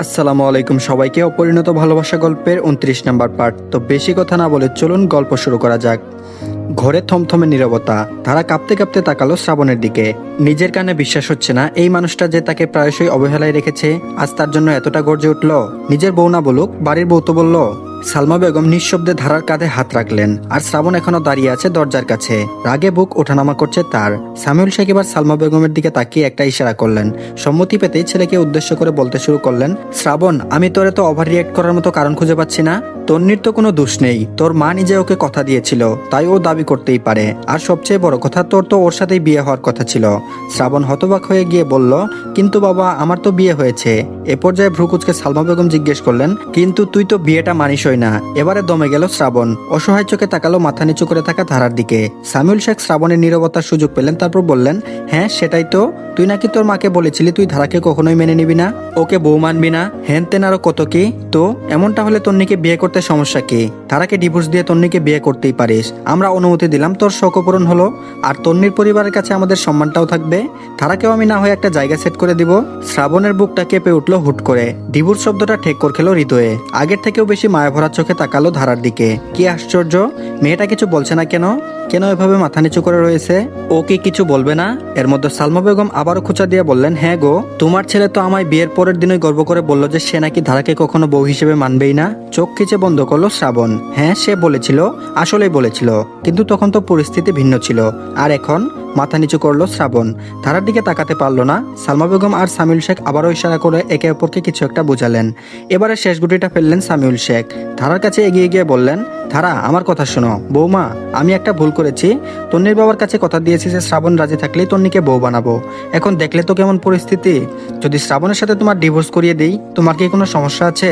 আসসালামু আলাইকুম সবাইকে অপরিণত ভালোবাসা গল্পের উনত্রিশ নাম্বার পার্ট। তো বেশি কথা না বলে চলুন গল্প শুরু করা যাক। ঘরে থমথমে নিরবতা তারা কাঁপতে কাঁপতে তাকালো শ্রাবণের দিকে। নিজের কানে বিশ্বাস হচ্ছে না এই মানুষটা যে তাকে প্রায়শই অবহেলায় রেখেছে, আজ তার জন্য এতটা গর্জে উঠল। নিজের বউ না বলুক, বাড়ির বউ তো বলল সালমা বেগম নিঃশব্দে ধারার কাঁধে হাত রাখলেন, আর শ্রাবণ এখনও দাঁড়িয়ে আছে দরজার কাছে। রাগে বুক ওঠানামা করছে তার। সামিউল শেখ এবার সালমা বেগমের দিকে তাকিয়ে একটা ইশারা করলেন। সম্মতি পেতেই ছেলেকে উদ্দেশ্য করে বলতে শুরু করলেন, শ্রাবণ, আমি তোরে তো ওভার রিয়েক্ট করার মতো কারণ খুঁজে পাচ্ছি না? তন্নির তো কোনো দোষ নেই। তোর মা নিজে ওকে কথা দিয়েছিল, তাই ও দাবি করতেই পারে। আর সবচেয়ে বড় কথা, তোর তো ওর সাথেই বিয়ে হওয়ার কথা ছিল। শ্রাবণ হতবাক হয়ে গিয়ে বলল, কিন্তু বাবা, আমার তো বিয়ে হয়েছে। এ পর্যায়ে ভ্রুকুচকে সালমা বেগম জিজ্ঞেস করলেন, কিন্তু তুই তো বিয়েটা মানিসই না। এবারে দমে গেল শ্রাবণ। অসহায় চোখে তাকালো মাথা নিচু করে থাকা ধারার দিকে। সামিউল শেখ শ্রাবণের নীরবতার সুযোগ পেলেন, তারপর বললেন হ্যাঁ সেটাই তো। তুই নাকি তোর মাকে বলেছিলি তুই ধারাকে কখনোই মেনে নিবি না? ওকে বউ মানবি না? হেন তেন আরও কত কি? তো, এমনটা হলে তন্নিকে বিয়ে করতে সমস্যা কি? ধারাকে ডিভোর্স দিয়ে তন্নিকে বিয়ে করতেই পারিস। আমরা অনুমতি দিলাম, তোর শখ পূরণ হলো। আর তন্নির পরিবারের কাছে আমাদের সম্মানটাও থাকবে। ধারাকেও আমি না হয়ে একটা জায়গা সেট করে দিব। শ্রাবণের বুকটা কেঁপে উঠল হুট করে। ডিভোর্স শব্দটা ঠেক করে খেলো হৃদয়ে। আগের থেকেও বেশি মায়া ভরা চোখে তাকালো ধারার দিকে। কি আশ্চর্য, মেয়েটা কিছু বলছে না কেন? কেন এভাবে মাথা নিচু করে রয়েছে? ও কি কিছু বলবে না? এর মধ্যে সালমা বেগম আবারও খোঁচা দিয়ে বললেন হ্যাঁ গো, তোমার ছেলে তো আমায় বিয়ের পরের দিনই গর্ব করে বলল যে সে নাকি ধারাকে কখনো বউ হিসেবে মানবেই না। চোখ খিচে বন্ধ করল শ্রাবণ। হ্যাঁ সে বলেছিল, আসলেই বলেছিল। কিন্তু তখন তো পরিস্থিতি ভিন্ন ছিল। আর এখন? মাথা নিচু করল শ্রাবণ। ধারার দিকে তাকাতে পারল না, সালমা বেগম আর সামিউল শেখ আবারও ইশারা করে একে অপরকে কিছু একটা বোঝালেন। এবারে শেষ গুটিটা ফেললেন সামিউল শেখ। ধারার কাছে এগিয়ে গিয়ে বললেন, ধারা, আমার কথা শোনো। বৌমা, আমি একটা ভুল করেছি। তন্নির বাবার কাছে কথা দিয়েছি যে শ্রাবণ রাজি থাকলেই তন্নিকে বউ বানাবো। এখন দেখলে তো কেমন পরিস্থিতি। যদি শ্রাবণের সাথে তোমার ডিভোর্স করিয়ে দিই, তোমার কি কোনো সমস্যা আছে?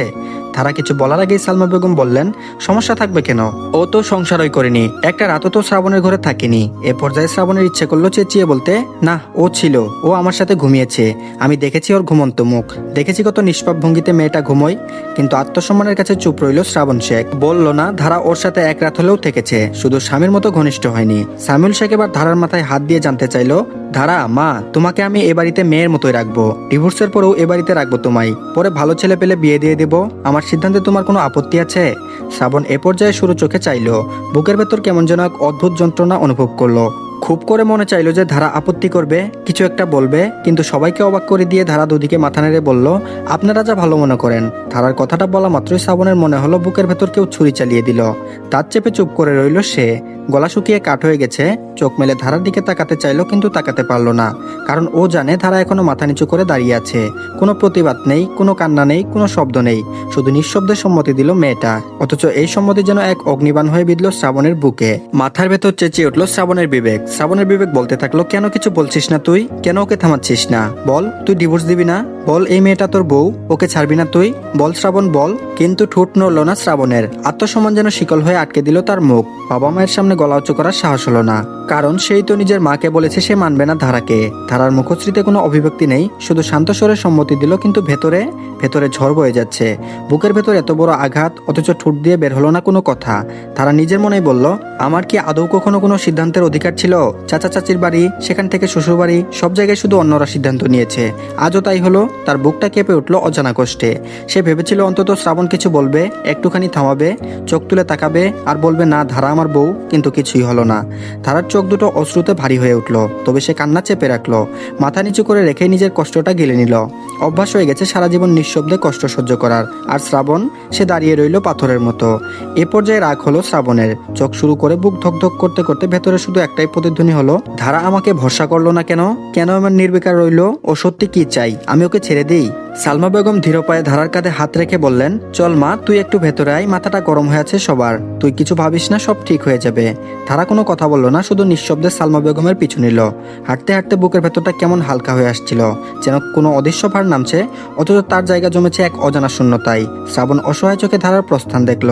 তারা কিছু বলার আগেই সালমা বেগম বললেন, সমস্যা থাকবে কেন? ও তো সংসারই করেনি। একটা রাতও তো শ্রাবণের ঘরে থাকেনি। এ পর্যায়ে শ্রাবণের ইচ্ছে করল চেঁচিয়ে বলতে, না, ও ছিল। ও আমার সাথে ঘুমিয়েছে। আমি দেখেছি ওর ঘুমন্ত মুখ। দেখেছি কত নিষ্পাপ ভঙ্গিতে মেয়েটা ঘুমোয়। কিন্তু আত্মসম্মানের কাছে চুপ রইল শ্রাবণ শেখ। বলল, না, ধারা ওর সাথে এক রাত হলেও থেকেছে। শুধু স্বামীর মতো ঘনিষ্ঠ হয়নি। সামিউল শেখ এবার ধারার মাথায় হাত দিয়ে জানতে চাইলো ধারা মা, তোমাকে আমি এ বাড়িতে মেয়ের মতোই রাখব। ডিভোর্সের পরেও এ বাড়িতে রাখব তোমায়। পরে ভালো ছেলে পেলে বিয়ে দিয়ে দেবো। আমার সিদ্ধান্তে তোমার কোনো আপত্তি আছে? শ্রাবণ এ পর্যায়ে শুরু চোখে চাইলো। বুকের ভেতর কেমন যেন এক অদ্ভুত যন্ত্রণা অনুভব করল। খুব করে মনে চাইলো যে ধারা আপত্তি করবে, কিছু একটা বলবে, কিন্তু সবাইকে অবাক করে দিয়ে ধারা দুদিকে মাথা নেড়ে বলল, আপনারা যা ভালো মনে করেন। ধারার কথাটা বলা মাত্রই শ্রাবণের মনে হলো বুকের ভেতর কেউ ছুরি চালিয়ে দিল। তার চেপে চুপ করে রইল সে। গলা শুকিয়ে কাঠ হয়ে গেছে। চোখ মেলে ধারার দিকে তাকাতে চাইলো, কিন্তু তাকাতে পারল না। কারণ ও জানে ধারা এখনও মাথা নিচু করে দাঁড়িয়ে আছে। কোনো প্রতিবাদ নেই, কোনো কান্না নেই, কোনো শব্দ নেই। শুধু নিঃশব্দে সম্মতি দিল মেয়েটা। অথচ এই সম্মতি যেন এক অগ্নিবাণ হয়ে বিঁধল শ্রাবণের বুকে। মাথার ভেতর চেঁচিয়ে উঠল শ্রাবণের বিবেক। শ্রাবণের বিবেক বলতে থাকল, কেন কিছু বলছিস না তুই? কেন ওকে থামাচ্ছিস না? বল, তুই ডিভোর্স দিবি না? বল, এই মেয়েটা তোর বউ, ওকে ছাড়বি না তুই? বল শ্রাবণ, বল। কিন্তু ঠোঁট নড়ল না শ্রাবণের। আত্মসম্মান যেন শিকল হয়ে আটকে দিল তার মুখ। বাবা মায়ের সামনে গলা উঁচু করার সাহস হলো না। কারণ সেই তো নিজের মাকে বলেছে সে মানবে না ধারাকে। ধারার মুখশ্রীতে কোনো অভিব্যক্তি নেই, শুধু শান্ত স্বরে সম্মতি দিল, কিন্তু ভেতরে ভেতরে ঝড় বয়ে যাচ্ছে। বুকের ভেতর এত বড় আঘাত, অথচ ঠোঁট দিয়ে বের হলো না কোনো কথা। তারা নিজের মনেই বলল, আমার কি আদৌ কখনো কোনো সিদ্ধান্তের অধিকার ছিল চাচা চাচির বাড়ি, সেখান থেকে শ্বশুর বাড়ি, সব জায়গায় শুধু অন্যরা সিদ্ধান্ত নিয়েছে। আজও তাই হলো, তার বুকটা কেঁপে উঠল অজানা কষ্টে। সে ভেবেছিল অন্তত শ্রাবণ কিছু বলবে, একটুখানি থামাবে, চোখ তুলে তাকাবে, আর বলবে, না, ধারা আমার বউ, কিন্তু কিছুই হলো না। ধারার চোখ দুটো অশ্রুতে ভারী হয়ে উঠল। তবে সে কান্না চেপে রাখল। মাথা নিচু করে রেখে নিজের কষ্টটা গেলে নিল। অভ্যাস হয়ে গেছে সারা জীবন নিঃশব্দে কষ্ট সহ্য করার। আর শ্রাবণ, সে দাঁড়িয়ে রইল পাথরের মতো। এ পর্যায়ে রাগ হলো শ্রাবণের। চোখ শুরু করে বুক ধকধক করতে করতে ভেতরে শুধু একটাই প্রতিধ্বনি হলো, ধারা আমাকে ভরসা করল না কেন? কেন আমার নির্বিকার রইল? ও সত্যি কি চাই? আমি ওকে ছেড়ে দিই। সালমা বেগম ধীর পায়ে ধারার কাঁধে হাত রেখে বললেন, চল মা, তুই একটু ভেতরে আয়, মাথাটা গরম হয়ে আছে সবার। তুই কিছু ভাবিস না, সব ঠিক হয়ে যাবে। ধারা কোনো কথা বলল না, শুধু নিঃশব্দে সালমা বেগমের পিছু নিল। হাঁটতে হাঁটতে বুকের ভেতরটা কেমন হালকা হয়ে আসছিল, যেন কোনো অদৃশ্য ভার নামছে, অথচ তার জায়গা জমেছে এক অজানা শূন্যতায়। শ্রাবণ অসহায় চোখে ধারার প্রস্থান দেখল।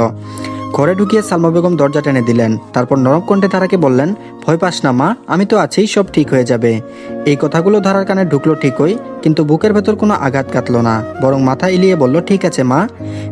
ঘরে ঢুকিয়ে সালমা বেগম দরজা টেনে দিলেন। তারপর নরম কণ্ঠে ধারাকে বললেন, ভয় পাস না মা, আমি তো আছেই সব ঠিক হয়ে যাবে। এই কথাগুলো ধারার কানে ঢুকলো ঠিকই, কিন্তু বুকের ভেতর কোনো আঘাত কাটলো না, বরং মাথা ইলিয়ে বলল, ঠিক আছে মা।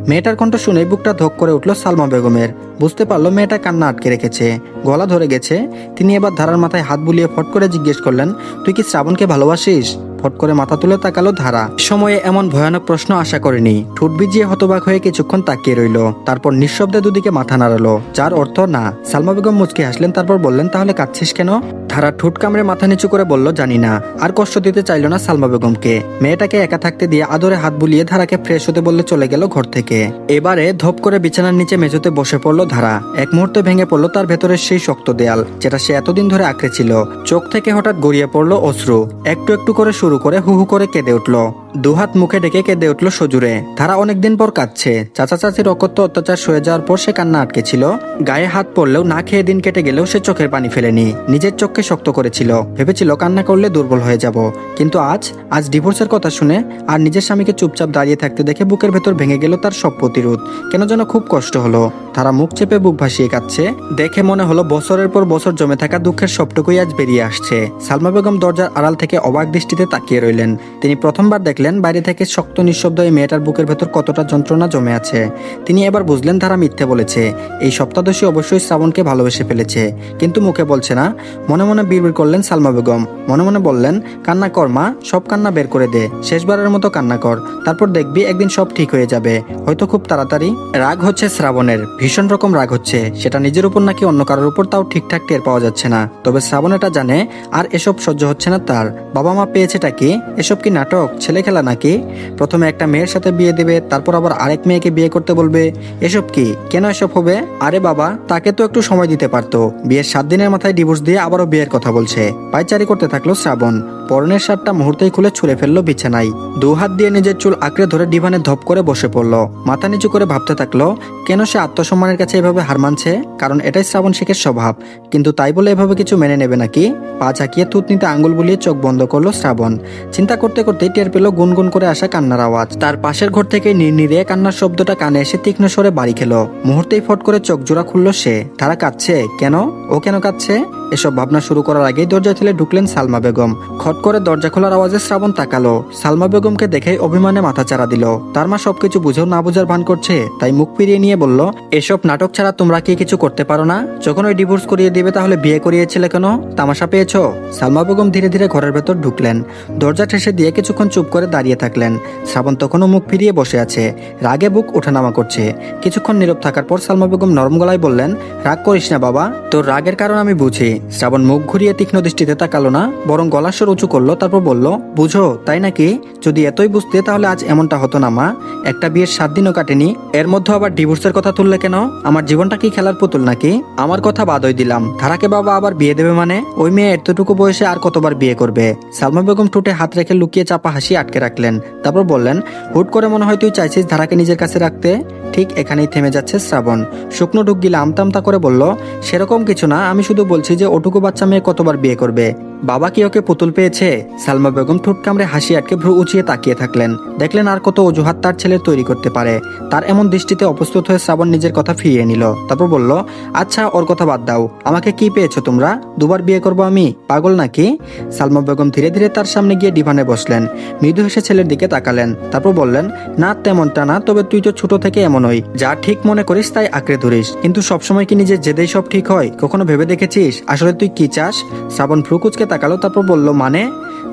মেয়েটার কণ্ঠ শুনে বুকটা ধক করে উঠল সালমা বেগমের। বুঝতে পারল মেয়েটা কান্না আটকে রেখেছে, গলা ধরে গেছে। তিনি এবার ধারার মাথায় হাত বুলিয়ে ফট করে জিজ্ঞেস করলেন, তুই কি শ্রাবণকে ভালোবাসিস? ফট করে মাথা তুলে তাকালো ধারা। সময়ে এমন ভয়ানক প্রশ্ন আশা করেনি। ঠোঁট ভিজিয়ে হতবাক হয়ে কিছুক্ষণ তাকিয়ে রইল। তারপর নিঃশব্দে দুদিকে মাথা নাড়ালো। যার অর্থ, না, সালমা বেগম মুচকে হাসলেন, তারপর বললেন, তাহলে কাঁদছিস কেন? ধারা ঠোঁট কামড়ে মাথা নিচু করে বলল, জানি না। আর কষ্ট দিতে চাইল না সালমা বেগমকে। মেয়েটাকে একা থাকতে দিয়ে আদরে হাত বুলিয়ে ধারাকে ফ্রেশ হতে বললে চলে গেল ঘর থেকে। এবারে ধপ করে বিছানার নিচে মেঝোতে বসে পড়ল ধারা। এক মুহূর্তে ভেঙে পড়ল তার ভেতরে সেই শক্ত দেয়াল, যেটা সে এতদিন ধরে আঁকড়ে ছিল। চোখ থেকে হঠাৎ গড়িয়ে পড়ল অশ্রু। একটু একটু করে শুরু করে হু হু করে কেঁদে উঠল। দুহাত মুখে ডেকে কেঁদে উঠল সজুরে। ধারা অনেকদিন পর কাঁদছে। চাচা চাচির অকথ্য অত্যাচার সয়ে যাওয়ার পর সে কান্না আটকে ছিল গায়ে হাত পড়লেও না খেয়ে দিন কেটে গেলেও সে চোখের পানি ফেলেনি। নিজের চোখকে শক্ত করেছিল। ভেবেছিল কান্না করলে দুর্বল হয়ে যাব। কিন্তু আজ আজ ডিভোর্সের কথা শুনে আর নিজের স্বামীকে চুপচাপ দাঁড়িয়ে থাকতে দেখে বুকের ভেতর ভেঙে গেল তার সব প্রতিরোধ। কেন যেন খুব কষ্ট হলো। তারা মুখ চেপে বুক ভাসিয়ে কাঁদছে। দেখে মনে হলো বছরের পর বছর জমে থাকা দুঃখের সবটুকুই আজ বেরিয়ে আসছে। সালমা বেগম দরজার আড়াল থেকে অবাক দৃষ্টিতে তাকিয়ে রইলেন। তিনি প্রথমবার দেখলেন বাইরে থেকে শক্ত নিঃশব্দ এই মেয়েটার বুকের ভেতর কতটা যন্ত্রণা জমে আছে। তিনি এবার বুঝলেন তারা মিথ্যে বলেছে। এই সপ্তাদশী অবশ্যই শ্রাবণকে ভালোবেসে ফেলেছে। কিন্তু মুখে বলছে না। মনে মনে বিড়বিড় করলেন সালমা বেগম। মনে মনে বললেন, কান্না কর মা, সব কান্না বের করে দে। শেষবারের মতো কান্না কর। তারপর দেখবি একদিন সব ঠিক হয়ে যাবে। হয়তো খুব তাড়াতাড়ি। রাগ হচ্ছে শ্রাবণের। ভীষণ রকম রাগ হচ্ছে। সেটা নিজের উপর নাকি অন্য কারোর উপর তাও ঠিকঠাক টের পাওয়া যাচ্ছে না। তবে শ্রাবণ এটা জানে, আর এসব সহ্য হচ্ছে না তার। বাবা মা পেয়েছেটা কি? এসব কি নাটক? ছেলে খেলা নাকি? প্রথমে একটা মেয়ের সাথে বিয়ে দেবে, তারপর আবার আরেক মেয়েকে বিয়ে করতে বলবে। এসব কি? কেন এসব হবে? আরে বাবা, তাকে তো একটু সময় দিতে পারতো। বিয়ের সাত দিনের মাথায় ডিভোর্স দিয়ে আবারও বিয়ের কথা বলছে। পায়চারি করতে থাকল শ্রাবণ। পরনের শার্টটা মুহূর্তেই খুলে ছুঁড়ে ফেলল বিছানায়। দু হাত দিয়ে নিজের চুল আঁকড়ে ধরে ডিভানে ধপ করে বসে পড়ল। মাথা নিচু করে ভাবতে থাকল, কেন সে আত্মসম্মানের কাছে এভাবে হার মানছে? কারণ এটাই শ্রাবণ শেখের স্বভাব। কিন্তু তাই বলে এভাবে কিছু মেনে নেবে নাকি? পা ঝাঁকিয়ে থুতনিতে আঙ্গুল বুলিয়ে চোখ বন্ধ করল শ্রাবণ। চিন্তা করতে করতে টের পেল গুনগুন করে আসা কান্নার আওয়াজ। তার পাশের ঘর থেকে নির্নিরে কান্নার শব্দটা কানে এসে তীক্ষ্ণ স্বরে বাড়ি খেলো। মুহূর্তেই ফট করে চোখ জোড়া খুললো সে। তারা কাঁদছে, কেন? ও কেন কাঁদছে? এসব ভাবনা শুরু করার আগেই দরজা ঠেলে ঢুকলেন সালমা বেগম। খট করে দরজা খোলার আওয়াজে শ্রাবণ তাকালো। সালমা বেগমকে দেখে অভিমানে মাথা চারা দিল। তার মা সবকিছু বুঝেও না বুঝার ভান করছে, তাই মুখ ফিরিয়ে নিয়ে বলল, এসব নাটক ছাড়া তোমরা কি কিছু করতে পারো না? যখন ওই ডিভোর্স করিয়ে দিবে তাহলে বিয়ে করিয়েছিলে কেন? তামাশা পেয়েছ? সালমা বেগম ধীরে ধীরে ঘরের ভেতর ঢুকলেন। দরজা ঠেসে দিয়ে কিছুক্ষণ চুপ করে দাঁড়িয়ে থাকলেন। শ্রাবণ তখনও মুখ ফিরিয়ে বসে আছে। রাগে বুক ওঠানামা করছে। কিছুক্ষণ নীরব থাকার পর সালমা বেগম নরম গলায় বললেন, রাগ করিস না বাবা, তোর রাগের কারণ আমি বুঝি। শ্রাবণ মুখ ঘুরিয়ে তীক্ষ্ণ দৃষ্টিতে তাকালো না, বরং গলার স্বর উঁচু করল, তারপর বলল, বুঝো, তাই নাকি? যদি এতই বুঝতে, তাহলে আজ এমনটা হতো না মা। একটা বিয়ের সাত দিনও কাটেনি, এর মধ্যে আবার ডিভোর্সের কথা তুললে কেন? আমার জীবনটা কি খেলার পুতুল নাকি? আমার কথা বাদই দিলাম। ধারাকে বাবা আবার বিয়ে দেবে মানে? ওই মেয়ে এতটুকু বয়সে আর কতবার বিয়ে করবে? সালমা বেগম ঠোঁটে হাত রেখে লুকিয়ে চাপা হাসি আটকে রাখলেন। তারপর বললেন, হুট করে মনে হয় তুই চাইছিস ধারাকে নিজের কাছে রাখতে? ঠিক এখানেই থেমে যাচ্ছে শ্রাবণ। শুকনো ঢুক গিলে আমতামতা করে বলল, সেরকম কিছু না, আমি শুধু বলছি যে ওটুকু বাচ্চা মেয়ে কতবার বিয়ে করবে? বাবা কি ওকে পুতুল পেয়েছে? সালমা বেগম ঠোঁট কামড়ে হাসি আটকে ভ্রু উঁচিয়ে তাকিয়ে থাকলেন। দেখলেন আর কত অজুহাত তার ছেলে তৈরি করতে পারে। তার এমন দৃষ্টিতে অপ্রস্তুত হয়ে শ্রাবণ নিজের কথা ফিরিয়ে নিল। তারপর বলল আচ্ছা ওর কথা বাদ দাও। আমাকে কি পেয়েছ তোমরা? দুবার বিয়ে করব আমি? পাগল নাকি? সালমা বেগম ধীরে ধীরে তার সামনে গিয়ে ডিভানে বসলেন। মৃদু হেসে ছেলের দিকে তাকালেন। তারপর বললেন, না, তেমনটা না, তবে তুই তো ছোট থেকে এমনই যা ঠিক মনে করিস, তাই আঁকড়ে ধরিস। কিন্তু সবসময় কি নিজের জেদেই সব ঠিক হয়? কখনো ভেবে দেখেছিস? আসলে তুই কি চাস? শ্রাবণ ফ্রুকুচকে তাকালো, তারপর বলল মানে?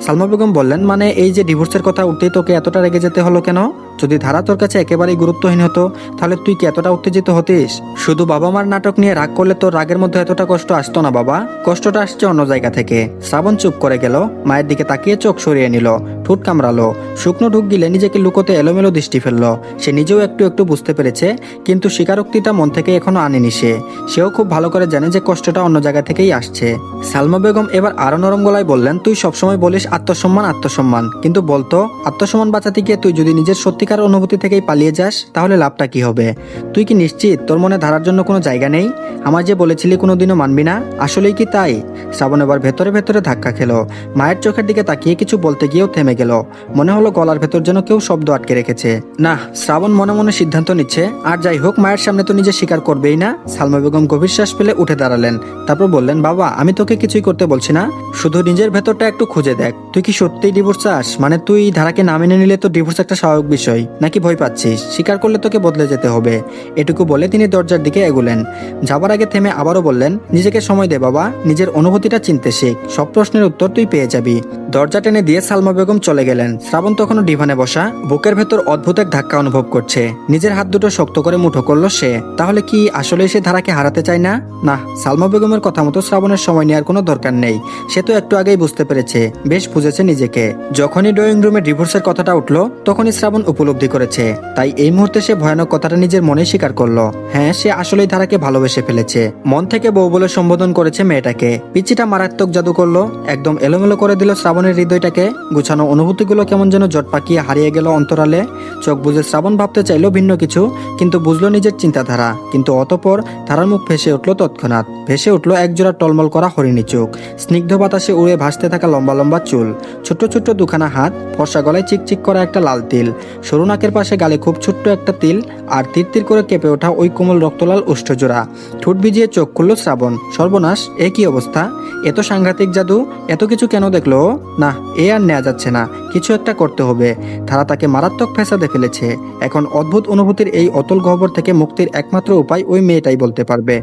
সালমা বেগম বললেন মানে এই যে ডিভোর্সের কথা উঠতেই তোকে এতটা রেগে যেতে হলো কেন? যদি ধারা তোর কাছে একেবারেই গুরুত্বহীন হতো, তাহলে তুই কি এতটা উত্তেজিত হতিস? শুধু বাবা মার নাটক নিয়ে রাগ করলে তোর রাগের মধ্যে এতটা কষ্ট আসতো না বাবা? কষ্টটা আসছে অন্য জায়গা থেকে। শ্রাবণ চুপ করে গেল, মায়ের দিকে তাকিয়ে চোখ সরিয়ে নিল, ঠোঁট কামড়ালো, শুকনো ঢুক গিলে নিজেকে লুকোতে এলোমেলো দৃষ্টি ফেলল। সে নিজেও একটু একটু বুঝতে পেরেছে, কিন্তু স্বীকারোক্তিটা মন থেকে এখনও আনেনি সে। সেও খুব ভালো করে জানে যে কষ্টটা অন্য জায়গা থেকেই আসছে। সালমা বেগম এবার আরও নরম গলায় বললেন, তুই সবসময় বলিস আত্মসম্মান আত্মসম্মান। কিন্তু বলতো, আত্মসম্মান বাঁচাতে গিয়ে তুই যদি নিজের সত্যিকার অনুভূতি থেকেই পালিয়ে যাস, তাহলে লাভটা কি হবে? তুই কি নিশ্চিত তোর মনে ধারার জন্য কোনো জায়গা নেই? আমার যে বলেছিলি কোনোদিনও মানবি না, আসলেই কি তাই? শ্রাবণ এবার ভেতরে ভেতরে ধাক্কা খেলো। মায়ের চোখের দিকে তাকিয়ে কিছু বলতে গিয়েও থেমে গেল। মনে হলো গলার ভেতর যেন কেউ শব্দ আটকে রেখেছে। না, শ্রাবণ মনে মনে সিদ্ধান্ত নিচ্ছে, আর যাই হোক, মায়ের সামনে তো নিজে স্বীকার করবেই না। সালমা বেগম গভীর শ্বাস ফেলে উঠে দাঁড়ালেন। তারপর বললেন, বাবা, আমি তোকে কিছুই করতে বলছি না। শুধু নিজের ভেতরটা একটু খুঁজে দেখ। তুই কি সত্যিই ডিভোর্স চাস? মানে তুই ধারাকে না মেনে নিলে তো ডিভোর্স একটা স্বাভাবিক বিষয়। নিশ্চয় নাকি ভয় পাচ্ছিস? স্বীকার করলে তোকে বদলে যেতে হবে। এটুকু বলে তিনি দরজার দিকে এগুলেন। যাবার আগে থেমে আবারও বললেন, নিজেকে সময় দে বাবা, নিজের অনুভূতিটা চিনতে শেখ। সব প্রশ্নের উত্তর তুই পেয়ে যাবি। দরজা টেনে দিয়ে সালমা বেগম চলে গেলেন। শ্রাবণ তখনও ডিভানে বসা, বুকের ভেতর অদ্ভুত এক ধাক্কা অনুভব করছে। নিজের হাত দুটো শক্ত করে মুঠো করল সে। তাহলে কি আসলে সে ধারাকে হারাতে চায় না? না, সালমা বেগমের কথা মতো শ্রাবণের সময় নেওয়ার কোনো দরকার নেই। সে তো একটু আগেই বুঝতে পেরেছে, বেশ বুঝেছে নিজেকে। যখনই ড্রয়িং রুমে ডিভোর্সের কথাটা উঠল, তখনই শ্রাবণ উপলব্ধি করেছে। তাই এই মুহূর্তে সে ভয়ানক কথাটা নিজের মনে স্বীকার করল। হ্যাঁ সে আসলেই ধারাকে ভালোবেসে ফেলেছে। মন থেকে বউ বলে সম্বোধন করেছে মেয়েটাকে। পিচিটা মারাত্মক জাদু করল, একদম এলোমেলো করে দিল শ্রাবণের হৃদয়টাকে। গুছানো অনুভূতিগুলো কেমন যেন জট পাকিয়ে হারিয়ে গেল অন্তরালে। চোখ বুঝে শ্রাবণ ভাবতে চাইলো ভিন্ন কিছু, কিন্তু বুঝলো নিজের চিন্তাধারা। কিন্তু অতপর ধারার মুখ ভেসে উঠল তৎক্ষণাৎ। ভেসে উঠল একজোড়া টলমল করা হরিণী চোখ। স্নিগ্ধ বাতাসে উড়ে ভাসতে থাকা লম্বা লম্বা চুল। ছোট্ট ছোট্ট দুখানা হাত, ফর্সা গলায় চিকচিক করা একটা লাল তিল। সরু নাকের পাশে গালে খুব ছোট্ট একটা তিল আর তীর তীর করে কেঁপে ওঠা ওই কোমল রক্তলাল উষ্ঠজোড়া। ঠোঁট ভিজিয়ে চোখ খুলল শ্রাবণ। সর্বনাশ, এ কি অবস্থা? এত সাংঘাতিক জাদু, এত কিছু কেন দেখল? না, এ আর নেওয়া যাচ্ছে না, কিছু একটা করতে হবে। তারা তাকে মারাত্মক ফেসাদে ফেলেছে। এখন অদ্ভুত অনুভূতির এই অতল গহ্বর থেকে মুক্তির একমাত্র উপায় ওই মেয়েটাই বলতে পারবে।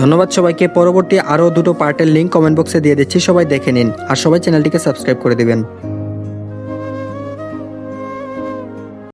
ধন্যবাদ সবাইকে, পরবর্তী আরও দুটো পার্টের লিঙ্ক কমেন্ট বক্সে দিয়ে দিচ্ছি, সবাই দেখে নিন। আর সবাই চ্যানেলটিকে সাবস্ক্রাইব করে দিবেন।